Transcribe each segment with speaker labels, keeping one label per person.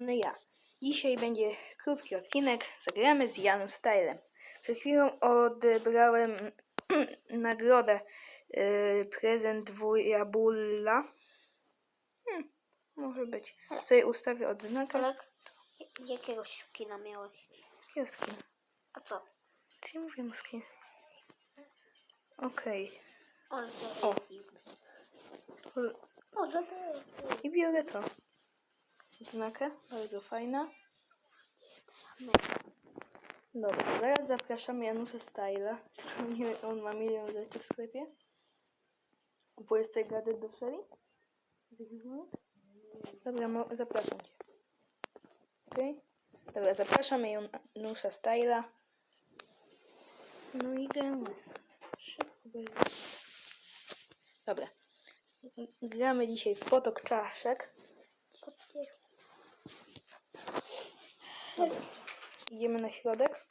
Speaker 1: No ja. Dzisiaj będzie krótki odcinek. Zagramy z Janem Stylem. Przed chwilą odebrałem nagrodę. Yy, prezent wuja Bulla. Hmm, może być. Sobie ustawię odznakę.
Speaker 2: Kolek, jakiegoś kina miałeś?
Speaker 1: Kioskiem.
Speaker 2: A co?
Speaker 1: Ja mówię muskie? Okej.
Speaker 2: Ale to jest dziwne. O, to
Speaker 1: I biorę to. Odznakę. Bardzo fajna. Dobra, zaraz zapraszam Janusza Styla. On ma milion rzeczy w sklepie. Kupujesz te gadżet do serii? Dobra, zapraszam cię. Okej? Dobra, zapraszamy Janusza Styla. No i gramy. Szybko będzie. Dobra. Gramy dzisiaj w potok czaszek. Idziemy na środek.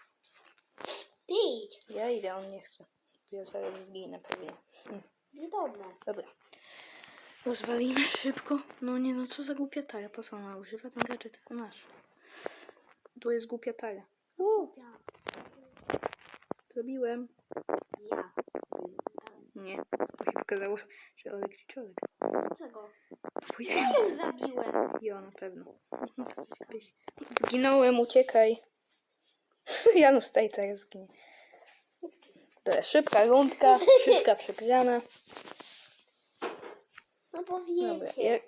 Speaker 2: Ty idź.
Speaker 1: Ja idę, on nie chce. Ja zaraz zginę pewnie. Hm.
Speaker 2: Wiadomo.
Speaker 1: Dobra. Rozwalimy szybko. No nie, no co za głupia tara. Po co ona używa ten gadżet? Masz. Tu jest głupia tara. U,
Speaker 2: Ja.
Speaker 1: zrobiłem.
Speaker 2: Ja.
Speaker 1: Nie, bo się pokazało, że Olek czy Czolek.
Speaker 2: Dlaczego?
Speaker 1: Bo
Speaker 2: Ja
Speaker 1: ja
Speaker 2: ją zabiłem.
Speaker 1: Ja na pewno. Zginąłem, uciekaj. Janusz tutaj teraz zginie. Dobra, szybka rundka, szybka przegrana.
Speaker 2: No bo
Speaker 1: Dobra,
Speaker 2: wiecie,
Speaker 1: ja,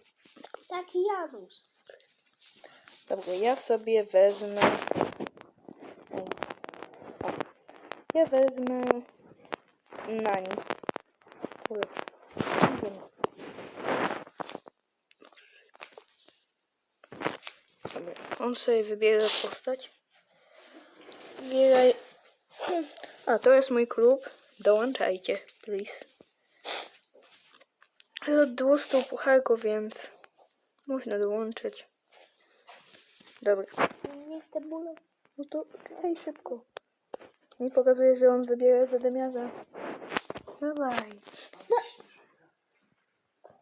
Speaker 2: taki Janusz.
Speaker 1: dobra, ja sobie wezmę... O. O. Ja wezmę... Nani. Kurde. Nie wiem. Dobra, on sobie wybiera postać. Wybieraj... A, to jest mój klub. Dołączajcie, please. Jest od 200 pucharków, więc można dołączyć. Dobra,
Speaker 2: Nie chcę bólu.
Speaker 1: no to graj szybko. Mi pokazuje, że on wybiera zadymiarza. Dawaj.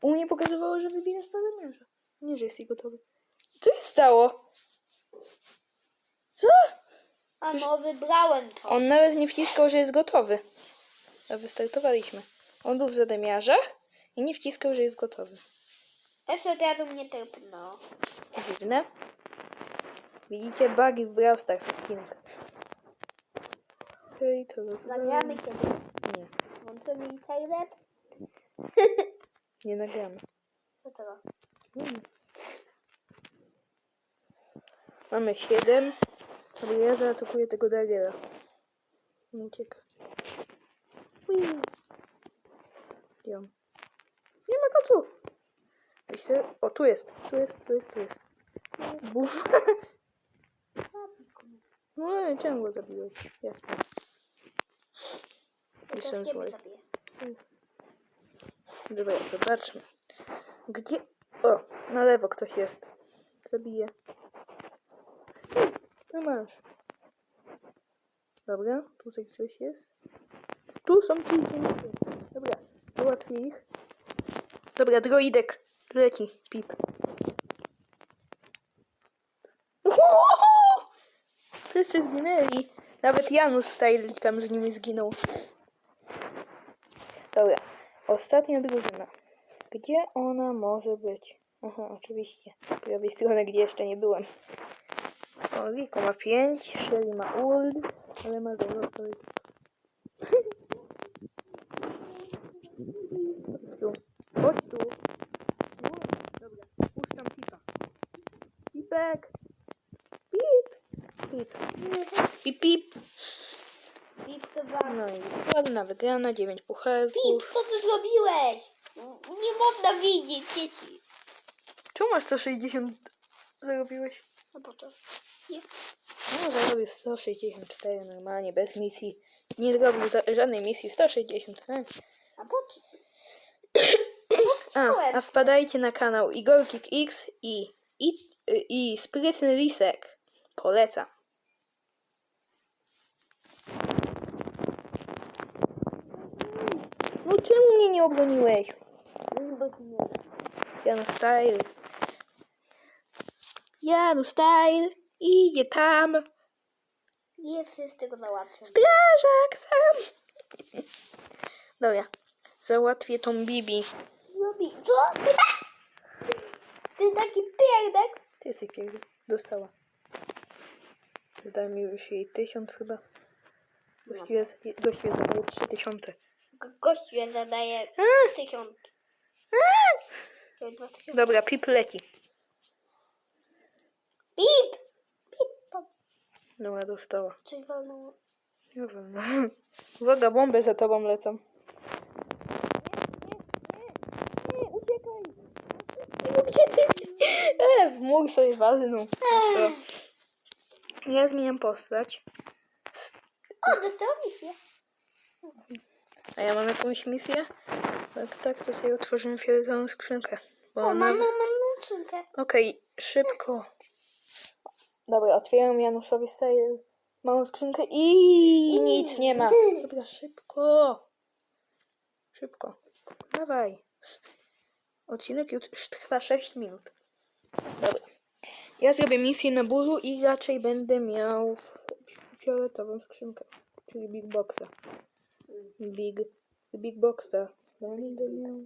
Speaker 1: U mnie pokazywało, że wybierasz zadymiarza. Nie, że jesteś gotowy. Co się stało? Co?
Speaker 2: A no, wybrałem to.
Speaker 1: On nawet nie wciskał, że jest gotowy. A wystartowaliśmy. On był w zadymiarzach i nie wciskał, że jest gotowy.
Speaker 2: Jeszcze od razu mnie tepnął.
Speaker 1: Dziwne. Widzicie bugi w Brawl Stars odcinek. Okej, to rozumiem.
Speaker 2: Zagramy kiedy?
Speaker 1: Nie,
Speaker 2: Włączymy internet?
Speaker 1: nie nagramy.
Speaker 2: Dlaczego?
Speaker 1: Nie. Mamy 7. Ale ja zaatakuję tego Dagera. Ucieka. On? Nie ma go tu. Myślę... O, tu jest. Tu jest, tu jest, tu jest. Buf. No czemu go zabiłeś? Jak to?
Speaker 2: Ja
Speaker 1: Jestem zły. Dobra, zobaczmy. Gdzie... O, na lewo ktoś jest. Zabiję. No masz. Dobra, tutaj ktoś jest. Tu są ci dziennikarze. Dobra, załatwię ich. Dobra, droidek. Leci, pip. Wszyscy zginęli. Nawet Janusz Style tam z nimi zginął. Dobra, ostatnia drużyna. Gdzie ona może być? Aha, oczywiście. Z prawej strony, gdzie jeszcze nie byłem. O, Rico ma 5, Shelly ma ult, ale ma 0 Chodź tu. Chodź tu. No, dobra, puszczam pipa. Pipek. Pip. Pip. Pip, pip.
Speaker 2: Pip chyba.
Speaker 1: No i ładna wygrana, 9
Speaker 2: Pip,
Speaker 1: pucharków.
Speaker 2: co ty zrobiłeś? Nie można widzieć dzieci.
Speaker 1: Czemu masz 160 zarobiłeś?
Speaker 2: No po co? Nie.
Speaker 1: No, zarobił 164 normalnie, bez misji. Nie zrobił za, żadnej misji, 160. E.
Speaker 2: A po co?
Speaker 1: A, a wpadajcie na kanał Igorkik X i, i, i Sprytny Lisek. Polecam. No czemu mnie nie obroniłeś?
Speaker 2: Bo nie.
Speaker 1: Ja na style. Janusz Style idzie tam.
Speaker 2: Nie wszyscy go załatwią.
Speaker 1: Strażak sam. Dobra, załatwię tą Bibi.
Speaker 2: Lubi. Co? Ty taki pierdek.
Speaker 1: Ty jesteś piękny. Dostała. Daj mi już jej tysiąc chyba. Właściwie zadaje trzy tysiące.
Speaker 2: Gościu ja zadaje tysiąc. Dwa tysiące.
Speaker 1: Dobra, pip leci.
Speaker 2: Pip!
Speaker 1: Dobra, dostała.
Speaker 2: Coś walnęło.
Speaker 1: Nie wiem. no. Uwaga, bomby za tobą lecą. Gdzie ty jesteś? E, w mój sobie walnął. No co? Ja zmieniam postać.
Speaker 2: O, dostałam misję.
Speaker 1: A ja mam jakąś misję? Tak, tak, to sobie otworzymy fioletową skrzynkę. Bo
Speaker 2: O,
Speaker 1: ona...
Speaker 2: mam, mam, mam skrzynkę.
Speaker 1: Okej, szybko. Dobra, otwieram Januszowi style małą skrzynkę i nic nie ma. Dobra, szybko. Szybko. Dawaj. Odcinek już trwa 6 minut. Dobra. Ja zrobię misję na bólu i raczej będę miał fioletową skrzynkę, czyli Big Boxa. Big, Big Boxa. Będę miał...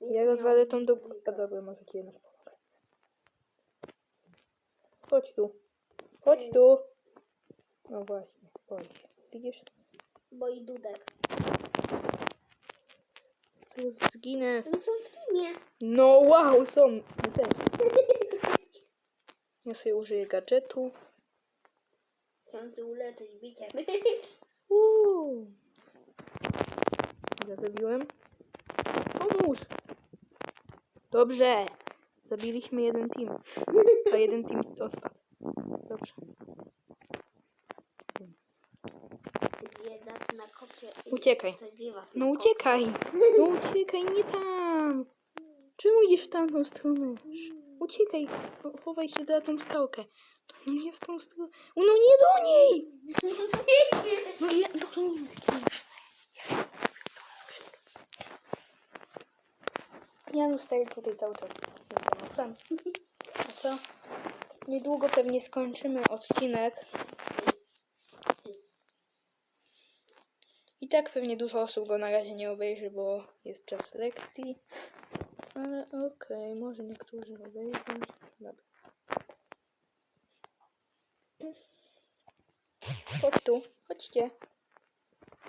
Speaker 1: Ja rozwalę tą do... A dobra, może ci jednak. Chodź tu. Chodź tu. No właśnie, się. Widzisz?
Speaker 2: Bo i dudek.
Speaker 1: Zaraz Zginę.
Speaker 2: No to w filmie.
Speaker 1: No wow, są. My też. Ja sobie użyję gadżetu.
Speaker 2: Chciałam cię uleczyć biciem.
Speaker 1: Uuu. Ja zabiłem. Pomóż. Dobrze. Zabiliśmy jeden team. A jeden team odpadł. Dobrze. Uciekaj. No uciekaj. No uciekaj, nie tam. Czemu idziesz w tamtą stronę? Uciekaj. Cho- Chowaj się za tą skałkę. No nie w tą stronę. No nie do niej. No ja, no to nie zginiesz. Janusz stoi tutaj cały czas. A co? Niedługo pewnie skończymy odcinek. I tak pewnie dużo osób go na razie nie obejrzy, bo jest czas lekcji. Ale okej, może niektórzy obejrzą. Dobra. Chodź tu, chodźcie.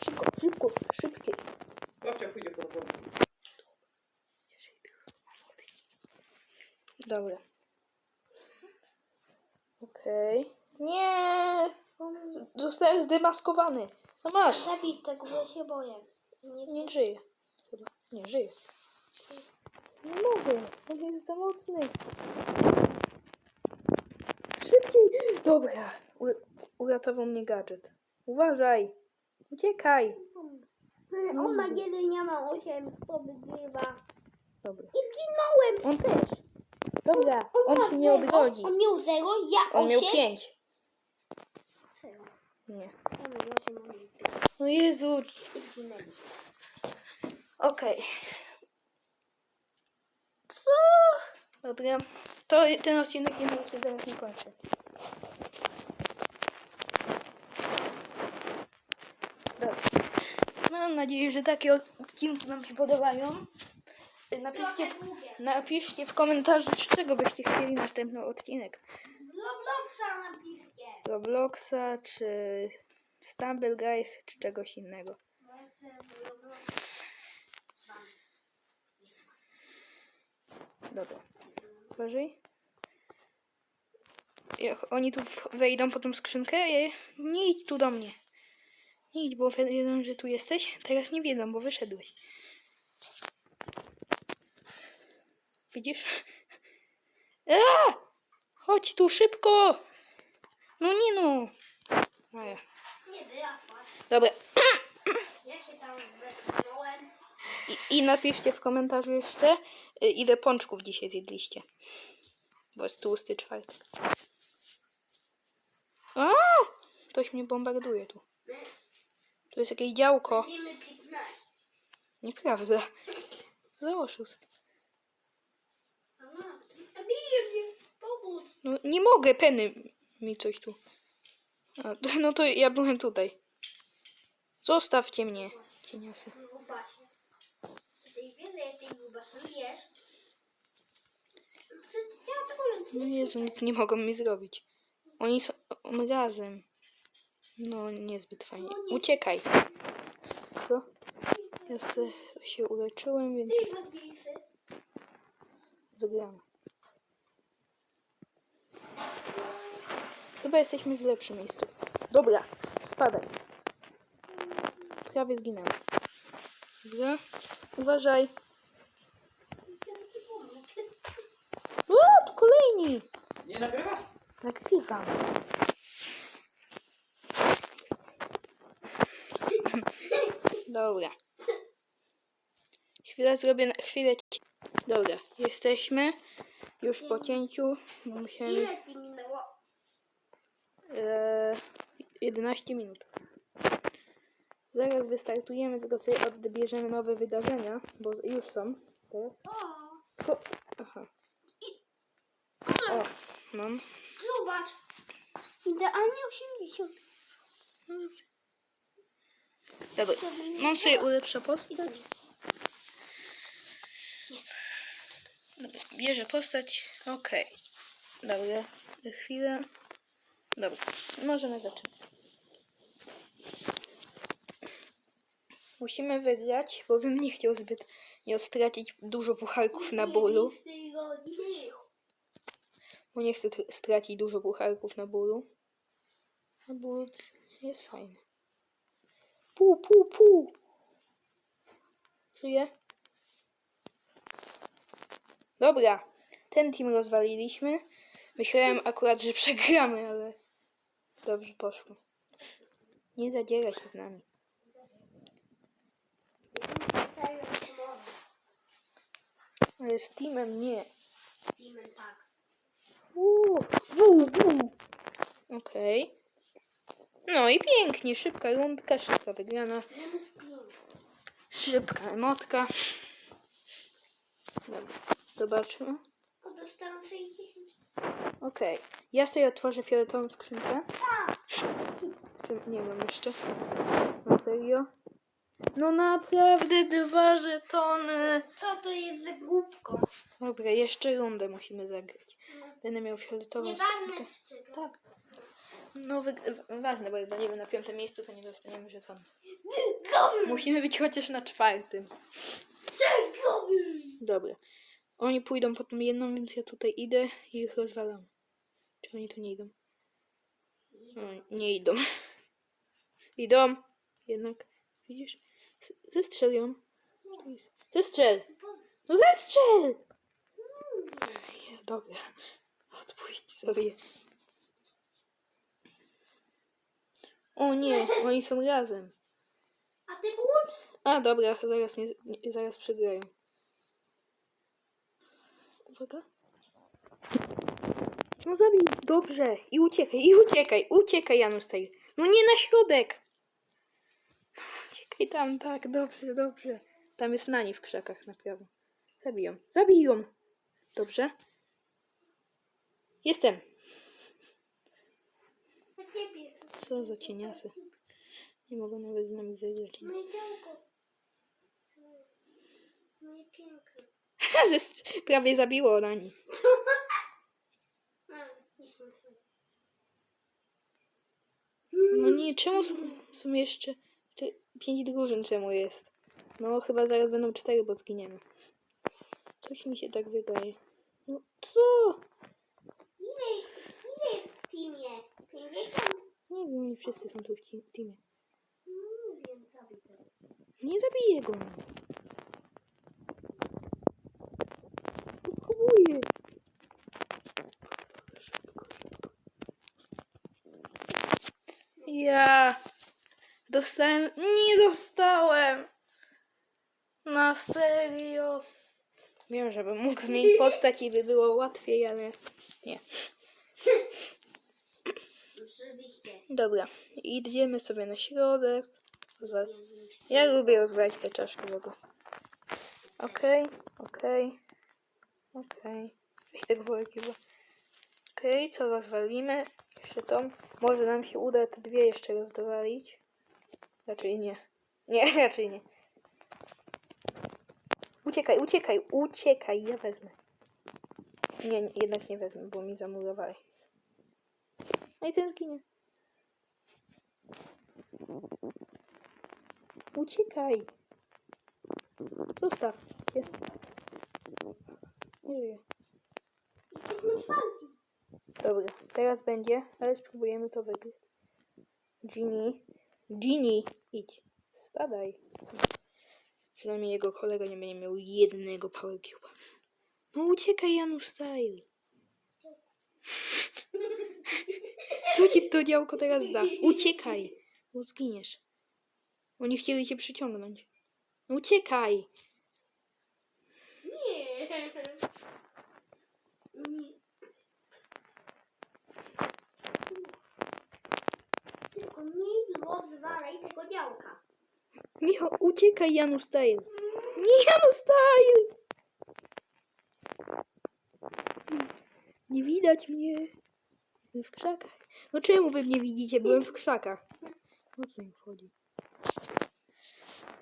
Speaker 1: Szybko, szybko, szybciej.
Speaker 3: Babcia pójdzie po.
Speaker 1: Dobra. Okej. Nie! Zostałem zdemaskowany. No masz.
Speaker 2: Zabij tego, bo ja się boję. Nie,
Speaker 1: Nie żyje. Chyba. Nie żyje. Nie mogę. On jest za mocny. Szybciej. Dobra. U uratował mnie gadżet. Uważaj. Uciekaj.
Speaker 2: On ma jeden, ja mam osiem. Kto wygrywa?
Speaker 1: Dobra.
Speaker 2: I zginąłem.
Speaker 1: On też. Dobra. On
Speaker 2: ma
Speaker 1: się nie odgodzi.
Speaker 2: On
Speaker 1: On miał
Speaker 2: osiem.
Speaker 1: pięć.
Speaker 2: Zero.
Speaker 1: Nie.
Speaker 2: Ja mam osiem, on miał pięć.
Speaker 1: No Jezu. Okej. Co? Dobra. To ten odcinek jednak się teraz nie kończy. Dobrze. Mam nadzieję, że takie odcinki Wam się podobają. Napiszcie w, napiszcie w komentarzu, z czego byście chcieli następny odcinek.
Speaker 2: Robloxa napiszcie.
Speaker 1: Robloxa, czy Stumble Guys, czy czegoś innego. Dobra. Uważaj. Jak oni tu wejdą po tą skrzynkę, ja- nie idź tu do mnie. Nie idź, bo wiedzą, że tu jesteś. Teraz nie wiedzą, bo wyszedłeś. Widzisz? A! Chodź tu szybko! No nie no!
Speaker 2: Nie.
Speaker 1: Dobra.
Speaker 2: Ja się tam wepchnąłem.
Speaker 1: I, I napiszcie w komentarzu jeszcze, y, ile pączków dzisiaj zjedliście. Bo jest tłusty czwartek. A! Ktoś mnie bombarduje tu. Tu jest jakieś działko.
Speaker 2: Wiemy 15.
Speaker 1: Nieprawda. Za oszust.
Speaker 2: Aha. Bije mnie. Pomóż.
Speaker 1: No nie mogę, Penny mi coś tu. A, no to ja byłem tutaj. Zostawcie mnie, cieniasy.
Speaker 2: Grubasie. Ty wiesz, że jesteś grubasem, wiesz? Chcę ja tego
Speaker 1: No Jezu, nic nie mogą mi zrobić. Oni są razem. No, niezbyt fajnie. Uciekaj. Co? Ja se, się uleczyłem, więc
Speaker 2: Ty
Speaker 1: wygramy. Chyba jesteśmy w lepszym miejscu. Dobra, spadaj. Prawie zginęłem. Dobra, uważaj. O, tu kolejni!
Speaker 3: Nie nagrywasz?
Speaker 1: Nagrywam. Dobra. Chwilę zrobię, na- chwilę. Dobra, jesteśmy już po cięciu. Musiałem
Speaker 2: Ile ci minęło?
Speaker 1: e, 11 minut. Zaraz wystartujemy, tylko sobie odbierzemy nowe wydarzenia, bo już są. Teraz.
Speaker 2: O,
Speaker 1: Ho, aha. O, mam.
Speaker 2: zobacz. Idealnie 80.
Speaker 1: Dobra, mam sobie ulepszę postać. Dobra, bierze postać. Okej. Dobra, chwilę. Dobra, możemy zacząć. Musimy wygrać, bo bym nie chciał zbyt nie stracić dużo pucharków na bólu. Bo nie chcę tr- stracić dużo pucharków na bólu. Na bólu jest fajny. Pu, pu, pu. Żyje? Dobra. Ten team rozwaliliśmy. Myślałem akurat, że przegramy, ale dobrze poszło. Nie zadziera się z nami. Z teamem nie.
Speaker 2: Steamen tak.
Speaker 1: Uuu, uuu, uuu. Okej. No i pięknie, szybka rundka, szybka wygrana, szybka emotka. Dobra, zobaczmy.
Speaker 2: O, dostałam 60.
Speaker 1: Okej, ja sobie otworzę fioletową skrzynkę. Czy nie mam jeszcze? Na serio? No naprawdę dwa żetony.
Speaker 2: Co to jest za głupko?
Speaker 1: Dobra, jeszcze rundę musimy zagrać. Będę miał fioletową
Speaker 2: Nieważne czy czego.
Speaker 1: Tak. No, ważne, bo jak będziemy na piątym miejscu, to nie dostaniemy żetonu. Musimy być chociaż na czwartym.
Speaker 2: Czego?
Speaker 1: Dobra. Oni pójdą po tą jedną, więc ja tutaj idę i ich rozwalam. Czy oni tu nie idą? No, nie idą. idą. Jednak. Widzisz? Zestrzel ją. Zestrzel! No zestrzel! Ja, dobra. Odpuść sobie. O nie, oni są razem.
Speaker 2: A ty pójdź?
Speaker 1: A dobra, zaraz, nie, zaraz przegrają. Uwaga. No zabij, dobrze. I uciekaj, i uciekaj, uciekaj Janusz tej. No nie na środek. Uciekaj tam, tak, dobrze, dobrze. Tam jest nani w krzakach na prawo. Zabiją, zabiją. Dobrze. Jestem. Co za cieniasy. Nie mogą nawet z nami wygrać. Nie?
Speaker 2: Moje działko. Moje piękne.
Speaker 1: Prawie zabiło nani. No nie, czemu są, są jeszcze pięć drużyn czemu jest? No chyba zaraz będą cztery, bo zginiemy. Coś mi się tak wydaje. No co?
Speaker 2: Ile, ile jest w teamie? 50?
Speaker 1: Nie wiem, oni wszyscy są tu w team- teamie.
Speaker 2: Nie wiem, co widzę.
Speaker 1: Nie zabiję go. Próbuję. Ja dostałem. Nie dostałem. Na serio. Wiem, żebym mógł zmienić postać i by było łatwiej, ale nie. Dobra, idziemy sobie na środek. Ja lubię rozwalać te czaszki w ogóle. Okej, okej, okej. Chyba. Okej, Okej, co rozwalimy? Jeszcze tą. Może nam się uda te dwie jeszcze rozdwalić. Raczej nie. Nie, raczej nie. Uciekaj, uciekaj, uciekaj, ja wezmę. Nie, nie, jednak nie wezmę, bo mi zamurowali. No i ten zginie. Uciekaj. Zostaw. Jest. Nie żyje. Dobra, teraz będzie, ale spróbujemy to wygrać. Ginny. Ginny, idź. Spadaj. Przynajmniej jego kolega nie będzie miał jednego Power Cube'a. No uciekaj, Janusz Style. Co ci to działko teraz da? Uciekaj, bo zginiesz. Oni chcieli cię przyciągnąć. No uciekaj.
Speaker 2: Nie. Nie. Tylko nie rozwalaj tego działka.
Speaker 1: Michał, uciekaj, Janusz Style. Nie, Janusz Style! Nie widać mnie. Jestem w krzakach. No czemu wy mnie widzicie? Byłem w krzakach. O co im chodzi?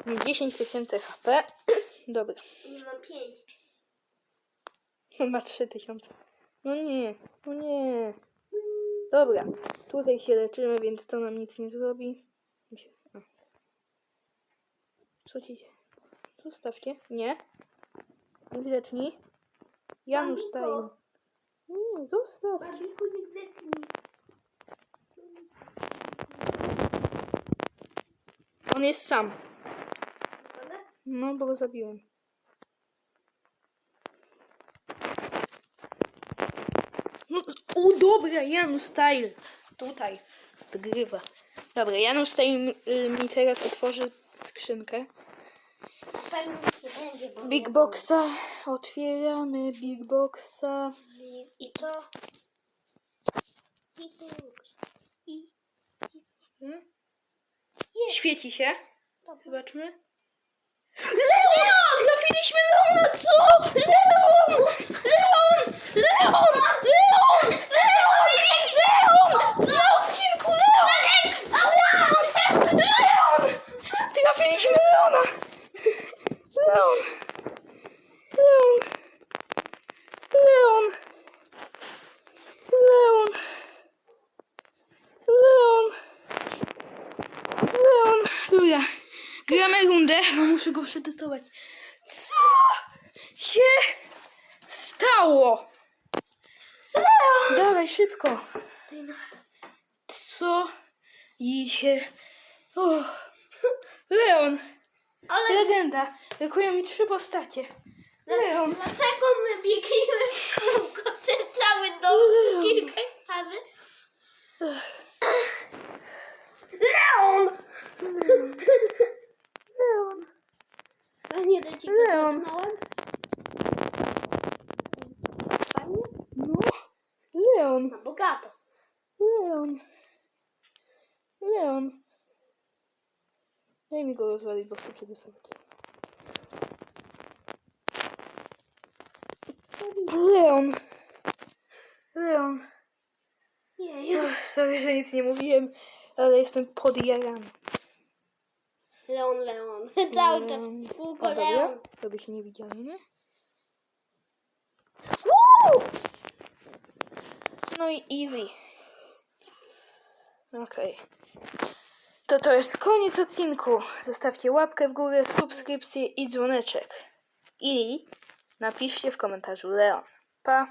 Speaker 1: Mam 10 tysięcy HP. Dobra.
Speaker 2: Nie mam pięć.
Speaker 1: On ma 3000. No nie, no nie. Dobra, tutaj się leczymy, więc to nam nic nie zrobi. Co ci się... Zostawcie. Nie. Grzeczni. Janusz staje. Nie, zostaw.
Speaker 2: Babiku, nie grzeczni.
Speaker 1: On jest sam. No, bo go zabiłem. No, o, dobra, Janusz Style. Tutaj. Wygrywa. Dobra, Janusz Style mi, teraz otworzy skrzynkę. Big Boxa. Otwieramy Big Boxa.
Speaker 2: I co? I tu. I.
Speaker 1: Hmm? Świeci się. Zobaczmy.
Speaker 2: Leon!
Speaker 1: Trafiliśmy Leona, co? Leon! Leon! Leon! Leon! Leon! Leon! Na odcinku Leon! Leon! Leon! Trafiliśmy Leona! Leon! Leon! Leon! Leon! Leon! Leon! Dobra, gramy rundę. No muszę go przetestować. Co się stało? Leon! Dawaj, szybko. Co jej się... O. Leon!
Speaker 2: Ale
Speaker 1: Legenda. Brakuje mi trzy postacie. Leon!
Speaker 2: dlaczego my biegniemy w kółko ten cały dom kilka razy? Leon!
Speaker 1: Leon!
Speaker 2: A nie ciebie
Speaker 1: Leon.
Speaker 2: Fajnie?
Speaker 1: No. Leon!
Speaker 2: Na bogato.
Speaker 1: Leon. Leon. Daj mi go rozwalić, bo chcę przerysować. Leon. Leon.
Speaker 2: Nie,
Speaker 1: Ach, Sorry, że nic nie mówiłem, ale jestem podjarany.
Speaker 2: Leon, Leon. Cały czas w kółko
Speaker 1: A, dobra,
Speaker 2: Leon.
Speaker 1: Żeby się nie widzieli, nie? Woo! No i easy. Okej. To to jest koniec odcinku. Zostawcie łapkę w górę, subskrypcję i dzwoneczek. I napiszcie w komentarzu Leon. Pa!